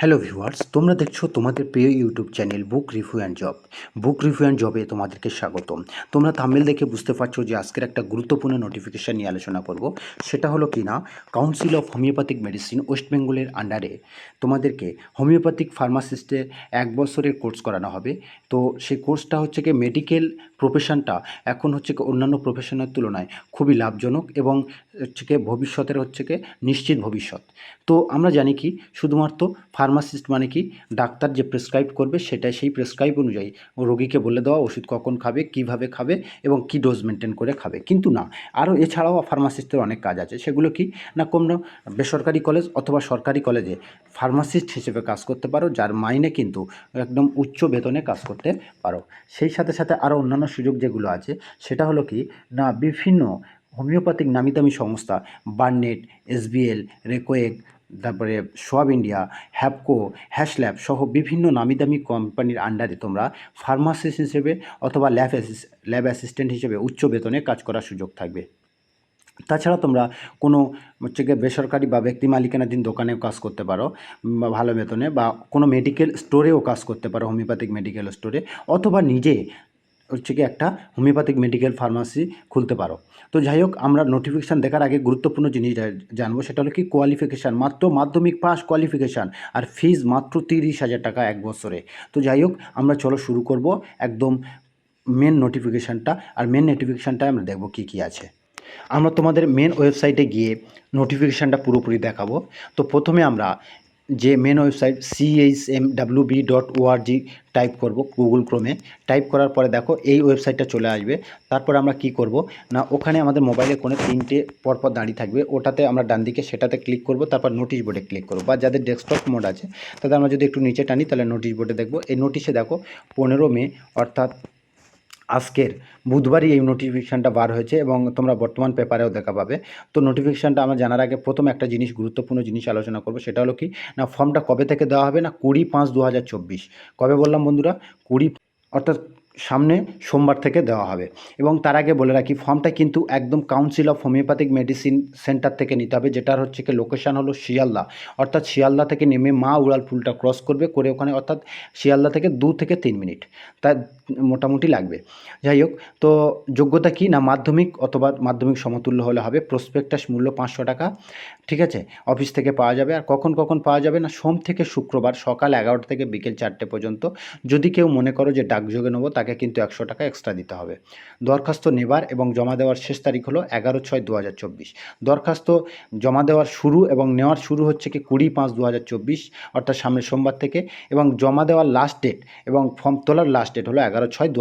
Hello viewers তোমরা দেখছ তোমাদের প্রিয় YouTube channel book review and job book review and জবে তোমাদেরকে স্বাগতম। তোমরা থামেল দেখে বুঝতে পারছ যে আজকের একটা গুরুত্বপূর্ণ নোটিফিকেশান নিয়ে আলোচনা করব। সেটা হলো কি না council of homoeopathic medicine west বেঙ্গলের আন্ডারে তোমাদেরকে হোমিওপ্যাথিক ফার্মাসিস্টের এক বছরের কোর্স করানো হবে। তো সেই কোর্সটা হচ্ছে কি মেডিকেল প্রফেশনটা এখন হচ্ছে কি অন্যান্য প্রফেশনের তুলনায় খুবই লাভজনক এবং হচ্ছে কি ভবিষ্যতের হচ্ছে কি নিশ্চিত ভবিষ্যৎ। তো আমরা জানি কি, শুধুমাত্র ফার্মাসিস্ট মানে কি? ডাক্তার যে প্রেসক্রাইব করবে সেটাই সেই প্রেসক্রাইব অনুযায়ী রোগীকে বলে দেওয়া ওষুধ কখন খাবে, কীভাবে খাবে এবং কি ডোজ মেনটেন করে খাবে। কিন্তু না, আরও এছাড়াও ফার্মাসিস্টের অনেক কাজ আছে। সেগুলো কি? না কোনো বেসরকারি কলেজ অথবা সরকারি কলেজে ফার্মাসিস্ট হিসেবে কাজ করতে পারো, যার মাইনে কিন্তু একদম উচ্চ বেতনে কাজ করতে পারো। সেই সাথে সাথে আরও অন্যান্য সুযোগ যেগুলো আছে, সেটা হলো কি? না, বিভিন্ন হোমিওপ্যাথিক নামি দামি সংস্থা বার্নেট এসবিএল রেকোয়েক তারপরে সোয়াব ইন্ডিয়া, হ্যাপকো, হ্যাশল্যাব সহ বিভিন্ন নামি দামি কোম্পানির আন্ডারে তোমরা ফার্মাসিস্ট হিসেবে অথবা ল্যাব ল্যাব অ্যাসিস্ট্যান্ট হিসেবে উচ্চ বেতনে কাজ করার সুযোগ থাকবে। তাছাড়া তোমরা কোনো হচ্ছে গিয়ে বেসরকারি বা ব্যক্তি মালিকানাধীন দোকানেও কাজ করতে পারো, বা ভালো বেতনে, বা কোনো মেডিকেল স্টোরেও কাজ করতে পারো হোমিওপ্যাথিক মেডিকেল স্টোরে অথবা নিজে হচ্ছে কি একটা হোমিওপ্যাথিক মেডিকেল ফার্মাসি খুলতে পারো। তো যাই হোক আমরা নোটিফিকেশান দেখার আগে গুরুত্বপূর্ণ জিনিস জানব, সেটা হলো কি কোয়ালিফিকেশান মাত্র মাধ্যমিক পাস কোয়ালিফিকেশান আর ফিজ মাত্র তিরিশ হাজার টাকা এক বছরে। তো যাই হোক আমরা চলো শুরু করব একদম মেন নোটিফিকেশানটা আর মেন নোটিফিকেশানটা আমরা দেখব কী কী আছে। আমরা তোমাদের মেন ওয়েবসাইটে গিয়ে নোটিফিকেশানটা পুরোপুরি দেখাবো। তো প্রথমে আমরা যে main website CHM WB dot ORG type করব গুগল ক্রোমে টাইপ করার পরে দেখো এই ওয়েবসাইটটা চলে আসবে। তারপর আমরা কি করব? না, ওখানে আমাদের মোবাইলে কোনো তিনটে পরপর দাঁড়িয়ে থাকবে। ওটাতে আমরা ডান দিকে সেটাতে ক্লিক করব, তারপর নোটিশ বোর্ডে ক্লিক করব। বা যাদের ডেস্কটপ মোড আছে, তাদের আমরা যদি একটু নিচে টানি, তাহলে নোটিশ বোর্ডে দেখব। এই নোটিশে দেখো পনেরো মে, অর্থাৎ আজকের বুধবারই এই নোটিফিকেশানটা বার হয়েছে এবং তোমরা বর্তমান পেপারেও দেখা পাবে। তো নোটিফিকেশানটা আমার জানার আগে প্রথম একটা জিনিস, গুরুত্বপূর্ণ জিনিস আলোচনা করব, সেটা হলো কি, না ফর্মটা কবে থেকে দেওয়া হবে? না কুড়ি পাঁচ দু কবে বললাম বন্ধুরা? কুড়ি অর্থাৎ সামনে সোমবার থেকে দেওয়া হবে। এবং তার আগে বলে রাখি, ফর্মটা কিন্তু একদম council of homoeopathic medicine centre থেকে নিতে হবে, যেটার হচ্ছে কি লোকেশান হলো শিয়ালদা। অর্থাৎ শিয়ালদা থেকে নেমে মা উড়াল পুলটা ক্রস করবে, করে ওখানে অর্থাৎ শিয়ালদা থেকে দু থেকে তিন মিনিট। তা মোটামুটি লাগবে। যাই হোক, তো যোগ্যতা কি? না, মাধ্যমিক অথবা মাধ্যমিক সমতুল্য হলে হবে প্রসপেক্টাস মূল্য পাঁচশো টাকা। ঠিক আছে? অফিস থেকে পাওয়া যাবে। আর কখন কখন পাওয়া যাবে? না, সোম থেকে শুক্রবার সকাল এগারোটা থেকে বিকেল চারটে পর্যন্ত। যদি কেউ মনে করো যে ডাকযোগে নেব, তাকে কিন্তু একশো টাকা এক্সট্রা দিতে হবে। দরখাস্ত নেবার এবং জমা দেওয়ার শেষ তারিখ হলো এগারো ছয় দু দরখাস্ত জমা দেওয়ার শুরু এবং নেওয়ার শুরু হচ্ছে কি কুড়ি পাঁচ দু অর্থাৎ সামনের সোমবার থেকে এবং জমা দেওয়ার লাস্ট ডেট এবং ফর্ম তোলার লাস্ট ডেট হলো এগারো ছয় দু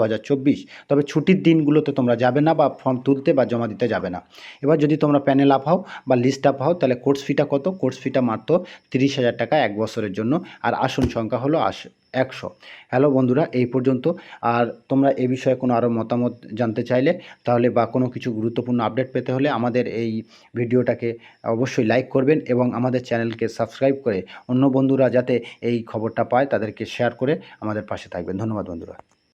তবে ছুটির দিনগুলোতে তোমরা যাবে না বা ফর্ম তুলতে বা জমা দিতে যাবে না। এবার যদি তোমরা প্যানেল আপ হও বা লিস্ট আপ হও, তাহলে কোর্স ফিটা কত? কোর্স ফিটা মাত্র তিরিশ হাজার টাকা এক বছরের জন্য। আর আসন সংখ্যা হলো আশ। একশো। হ্যালো বন্ধুরা, এই পর্যন্ত। আর তোমরা এ বিষয়ে কোনো আরও মতামত জানতে চাইলে, তাহলে বা কোনো কিছু গুরুত্বপূর্ণ আপডেট পেতে হলে আমাদের এই ভিডিওটাকে অবশ্যই লাইক করবেন এবং আমাদের চ্যানেলকে সাবস্ক্রাইব করে অন্য বন্ধুরা যাতে এই খবরটা পায়, তাদেরকে শেয়ার করে আমাদের পাশে থাকবেন। ধন্যবাদ বন্ধুরা।